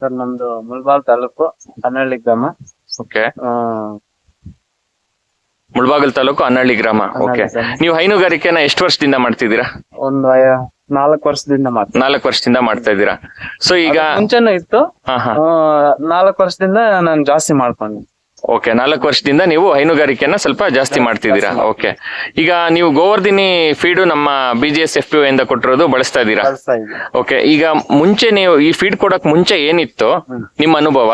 Sir ನಮ್ದು ಮುಳ್ಬಾಲ್ ತಾಲೂಕು ಹನ್ನಳ್ಳಿ ಗ್ರಾಮ. Okay. Mulbagal taluk ಅನ್ನಹಳ್ಳಿ ಗ್ರಾಮ. ಓಕೆ. ಗ್ರಾಮ. ನೀವು ಹೈನುಗಾರಿಕೆನ ಎಷ್ಟು ವರ್ಷದಿಂದ ಮಾಡ್ತಿದ್ದೀರಾ? ಒಂದು ನಾಲ್ಕು ವರ್ಷದಿಂದ ಮಾತ್ರ ನಾಲ್ಕು ವರ್ಷದಿಂದ ಮಾಡ್ತಾ ಇದ್ದೀರಾ. ಸೊ ಈಗ ಮುಂಚೆನೂ ಇತ್ತು. ಹಾ ಹಾ. ಆ, ನಾಲ್ಕು ವರ್ಷದಿಂದ ನಾನು ಜಾಸ್ತಿ ಮಾಡ್ಕೊಂಡು. ಓಕೆ ನಾಲ್ಕು ವರ್ಷದಿಂದ ನೀವು ಹೈನುಗಾರಿಕೆಯನ್ನ ಸ್ವಲ್ಪ ಜಾಸ್ತಿ ಮಾಡ್ತಿದ್ದೀರಾ? ಓಕೆ ಈಗ ನೀವು ಗೋವರ್ಧಿನಿ ಫೀಡ್ ನಮ್ಮ B G S F P ಇಂದ ಕೊಟ್ಟಿರೋದು ಬಳಸ್ತಾ ಇದ್ದೀರಾ? ಓಕೆ ಈಗ ಮುಂಚೆ ನೀವು ಈ ಫೀಡ್ ಕೊಡಕ್ ಮುಂಚೆ ಏನಿತ್ತು? ನಿಮ್ಮ ಅನುಭವ?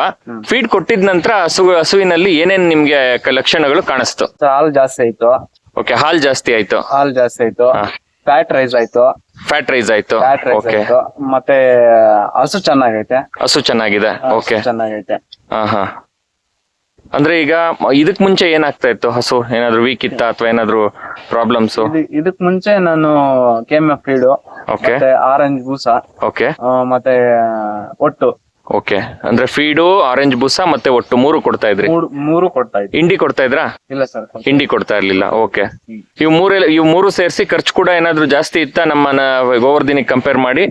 ಫೀಡ್ ಕೊಟ್ಟಿದ ನಂತರ ಹಸು ಹಸುವಿನಲ್ಲಿ ಏನೇನ್ ನಿಮ್ಗೆ ಲಕ್ಷಣಗಳು ಕಾಣಿಸ್ತು? ಹಾಲ್ ಜಾಸ್ತಿ ಆಯ್ತು. ಓಕೆ ಹಾಲ್ ಜಾಸ್ತಿ ಆಯ್ತು. ಹಾಲ್ ಜಾಸ್ತಿ ಆಯ್ತು. ಫ್ಯಾಟ್ ರೈಸ್ ಆಯ್ತು. ಫ್ಯಾಟ್ ರೈಸ್ ಆಯ್ತು. ಫ್ಯಾಟ್ ರೈಸ್ ಓಕೆ ಆಯ್ತು. ಮತ್ತೆ ಹಸು ಚೆನ್ನಾಗೈತೆ. ಹಸು ಚೆನ್ನಾಗಿದೆ. ಓಕೆ ಚೆನ್ನಾಗೈತೆ. ಹಾ ಹಾ ಅಂದ್ರೆ ಈಗ ಇದಕ್ ಮುಂಚೆ ಏನಾಗ್ತಾ ಇತ್ತು? ಹಸು ಏನಾದ್ರು ವೀಕ್ ಇತ್ತ ಅಥವಾ ಏನಾದ್ರು ಪ್ರಾಬ್ಲಮ್ಸ್ ಇದು- ಇದಕ್ ಮುಂಚೆ ನಾನು ಕೆಮ್ಮೆ ಫೀಡು ಓಕೆ ಮತ್ತೆ ಆರೆಂಜ್ ಬೂಸ ಓಕೆ ಆ, ಮತ್ತೆ ಒಟ್ಟು. ಓಕೆ ಅಂದ್ರೆ ಫೀಡು ಆರೆಂಜ್ ಬೂಸ ಮತ್ತೆ ಒಟ್ಟು ಮೂರು ಕೊಡ್ತಾ ಇದ್ರಿ? ಮೂರು ಮೂರು ಕೊಡ್ತಾ ಇದ್ರಿ ಹಿಂಡಿ ಕೊಡ್ತಾ ಇದ್ರಾ? ಇಲ್ಲ ಸರ್ ಹಿಂಡಿ ಕೊಡ್ತಾ ಇರ್ಲಿಲ್ಲ. ಓಕೆ ಇವ್ ಮೂರೆಲ್ಲ ಇವ್ ಮೂರು ಸೇರಿಸಿ ಖರ್ಚು ಕೂಡ ಏನಾದ್ರು ಜಾಸ್ತಿ ಇತ್ತ? ನಮ್ಮ ದಿನಕ್ಕೆ ಕಂಪೇರ್ ಮಾಡಿ?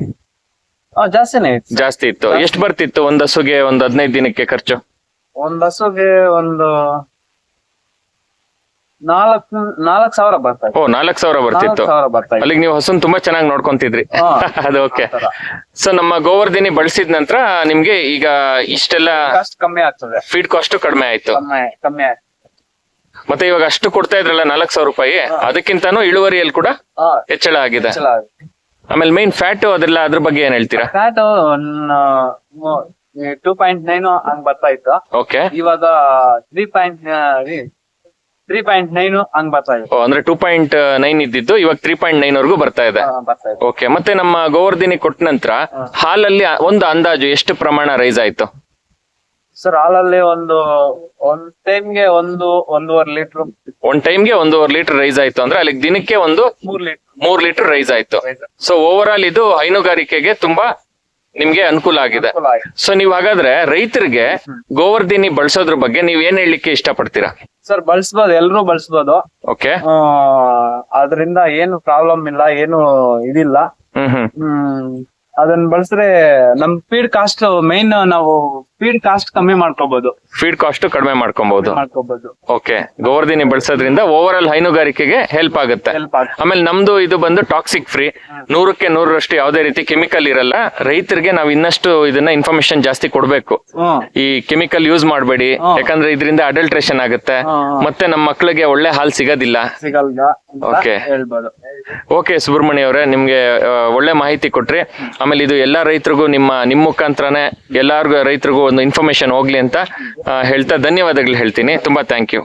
ಜಾಸ್ತಿನೇ ಇತ್ತು ಜಾಸ್ತಿ ಇತ್ತು. ಎಷ್ಟು ಬರ್ತಿತ್ತು ಒಂದ್ ಹಸುಗೆ ಒಂದ್ ಹದಿನೈದು ದಿನಕ್ಕೆ ಖರ್ಚು? ಒಂದ್ ಹಸುಗೆ ಒಂದು ನಾಲ್ಕು ನಾಲ್ಕ್ ಸಾವಿರ ಬರ್ತಾ ಓ ನಾಲ್ಕ್ ಸಾವಿರ ಬರ್ತಿತ್ತು. ನಾಲ್ಕ್ ಸಾವಿರ ಬರ್ತಾ ಇತ್ತು. ಅಲ್ಲಿಗೆ ನೀವು ಹಸುನ್ ತುಂಬಾ ಚೆನ್ನಾಗಿ ನೋಡ್ಕೊಂತಿದ್ರಿ. ಹಾ. ಅದು ಓಕೆ. ಆ ತರ. ಸೊ ನಮ್ಮ ಗೋವರ್ಧಿನಿ ಬಳಸಿದ ನಂತರ ನಿಮ್ಗೆ ಈಗ ಇಷ್ಟೆಲ್ಲ ಕಾಸ್ಟ್ ಕಮ್ಮಿ ಆಗ್ತದೆ. ಫೀಡ್ ಕಾಸ್ಟ್ ಕಡಿಮೆ ಆಯ್ತು. ಕಮ್ಮಿ ಕಮ್ಮಿ ಆಗ್ತದೆ ಮತ್ತೆ ಇವಾಗ ಅಷ್ಟು ಕೊಡ್ತಾ ಇದ್ರಲ್ಲ ನಾಲ್ಕ್ ಸಾವಿರ ರೂಪಾಯಿ ಅದಕ್ಕಿಂತಾನು ಇಳುವರಿಯಲ್ಲಿ ಕೂಡ ಹಾ ಹೆಚ್ಚಳ ಆಗಿದೆ. ಚಲ ಆಮೇಲೆ ಮೈನ್ ಫ್ಯಾಟ್ ಅದೆಲ್ಲ ಅದ್ರ ಬಗ್ಗೆ ಏನ್ ಹೇಳ್ತೀರಾ? ಫ್ಯಾಟ್ ಟೂ ಪಾಯಿಂಟ್ ನೈನ್ ಹಂಗ್ ಬರ್ತಾ ಇತ್ತು. ಓಕೆ ಇವಾಗ three point three point nine ಹಂಗ್ ಬರ್ತಾ ಇದೆ. ಅಂದ್ರೆ ಟೂ ಪಾಯಿಂಟ್ ನೈನ್ ಇದ್ದಿದ್ದು ಇವಾಗ ತ್ರೀ ಪಾಯಿಂಟ್ ನೈನ್ ವರೆಗೂ ಬರ್ತಾ ಇದೆ. ಬರ್ತಾ ಓಕೆ ಮತ್ತೆ ನಮ್ಮ ಗೋವರ್ಧಿನಿ ಕೊಟ್ಟ ನಂತರ ಹಾಲಲ್ಲಿ ಒಂದು ಅಂದಾಜು ಎಷ್ಟು ಪ್ರಮಾಣ ರೈಸ್ ಆಯ್ತು? ಸರ್ ಹಾಲಲ್ಲಿ ಒಂದು ಒಂದ್ ಟೈಮ್ಗೆ ಒಂದು ಒಂದೂವರೆ ಲೀಟರ್ ಒಂದ್ ಟೈಮ್ಗೆ ಒಂದೂವರೆ ಲೀಟರ್ ರೈಸ್ ಆಯ್ತು. ಅಂದ್ರೆ ಅಲ್ಲಿ ದಿನಕ್ಕೆ ಒಂದು ಮೂರ್ ಲೀಟರ್ ಮೂರ್ ಲೀಟರ್ ರೈಸ್ ಆಯ್ತು. ಸೊ ಓವರ್ ಆಲ್ ಇದು ಹೈನುಗಾರಿಕೆಗೆ ತುಂಬಾ ನಿಮ್ಗೆ ಅನುಕೂಲ ಆಗಿದೆ. ಸೊ ನೀವ್ ಹಾಗಾದ್ರೆ ರೈತರಿಗೆ ಗೋವರ್ಧಿನಿ ಬಳಸೋದ್ರ ಬಗ್ಗೆ ನೀವ್ ಏನ್ ಹೇಳಲಿಕ್ಕೆ ಇಷ್ಟಪಡ್ತೀರಾ? ಸರ್ ಬಳಸ್ಬೋದು ಎಲ್ರು ಬಳಸ್ಬೋದು. ಓಕೆ ಆ, ಅದ್ರಿಂದ ಏನು ಪ್ರಾಬ್ಲಮ್ ಇಲ್ಲ ಏನು ಇದಿಲ್ಲ. ಹ್ಮ್ ಹ್ಮ್. ಹ್ಮ್. ಅದನ್ನ ಬಳಸಿದ್ರೆ ನಮ್ ಫೀಡ್ ಕಾಸ್ಟ್ ಮೈನ್ ನಾವು ಫೀಡ್ ಕಾಸ್ಟ್ ಕಮ್ಮಿ ಮಾಡ್ಕೋಬಹುದು ಫೀಡ್ ಕಾಸ್ಟ್ ಕಡಿಮೆ ಮಾಡ್ಕೊಬಹುದು ಮಾಡ್ಕೋಬಹುದು ಓಕೆ ಗೋವರ್ಧಿನಿ ಬಳಸೋದ್ರಿಂದ ಓವರ್ ಆಲ್ ಹೈನುಗಾರಿಕೆಗೆ ಹೆಲ್ಪ್ ಆಗುತ್ತೆ. ಹೆಲ್ಪ್ ಆಮೇಲೆ ನಮ್ದು ಇದು ಬಂದು ಟಾಕ್ಸಿಕ್ ಫ್ರೀ ನೂರಕ್ಕೆ ನೂರರಷ್ಟು ಯಾವುದೇ ರೀತಿ ಕೆಮಿಕಲ್ ಇರಲ್ಲ. ರೈತರಿಗೆ ನಾವು ಇನ್ನಷ್ಟು ಇದನ್ನ ಇನ್ಫಾರ್ಮೇಶನ್ ಜಾಸ್ತಿ ಕೊಡ್ಬೇಕು. ಹ್ಮ್ ಈ ಕೆಮಿಕಲ್ ಯೂಸ್ ಮಾಡಬೇಡಿ. ಯಾಕಂದ್ರೆ ಇದರಿಂದ ಅಡಲ್ಟ್ರೇಷನ್ ಆಗುತ್ತೆ. ಮತ್ತೆ ನಮ್ಮ ಮಕ್ಕಳಿಗೆ ಒಳ್ಳೆ ಹಾಲು ಸಿಗೋದಿಲ್ಲ. ಸಿಗಲ್ಗ ಅಂತ Okay. ಹೇಳ್ಬೋದು. ಓಕೆ ಸುಬ್ರಹ್ಮಣ್ಯ ಅವರೇ ನಿಮ್ಗೆ ಆ, ಒಳ್ಳೆ ಮಾಹಿತಿ ಕೊಟ್ರಿ. ಆಮೇಲೆ ಇದು ಎಲ್ಲಾ ರೈತರಿಗೂ ನಿಮ್ಮ ನಿಮ್ಮ ಮುಖಾಂತರನೇ ಎಲ್ಲಾರ್ಗು ರೈತರಿಗೂ ಒಂದು ಇನ್ಫಾರ್ಮೇಶನ್ ಹೋಗ್ಲಿ ಅಂತ ಹೇಳ್ತಾ ಧನ್ಯವಾದಗಳು ಹೇಳ್ತೀನಿ. ತುಂಬಾ ಥ್ಯಾಂಕ್ ಯು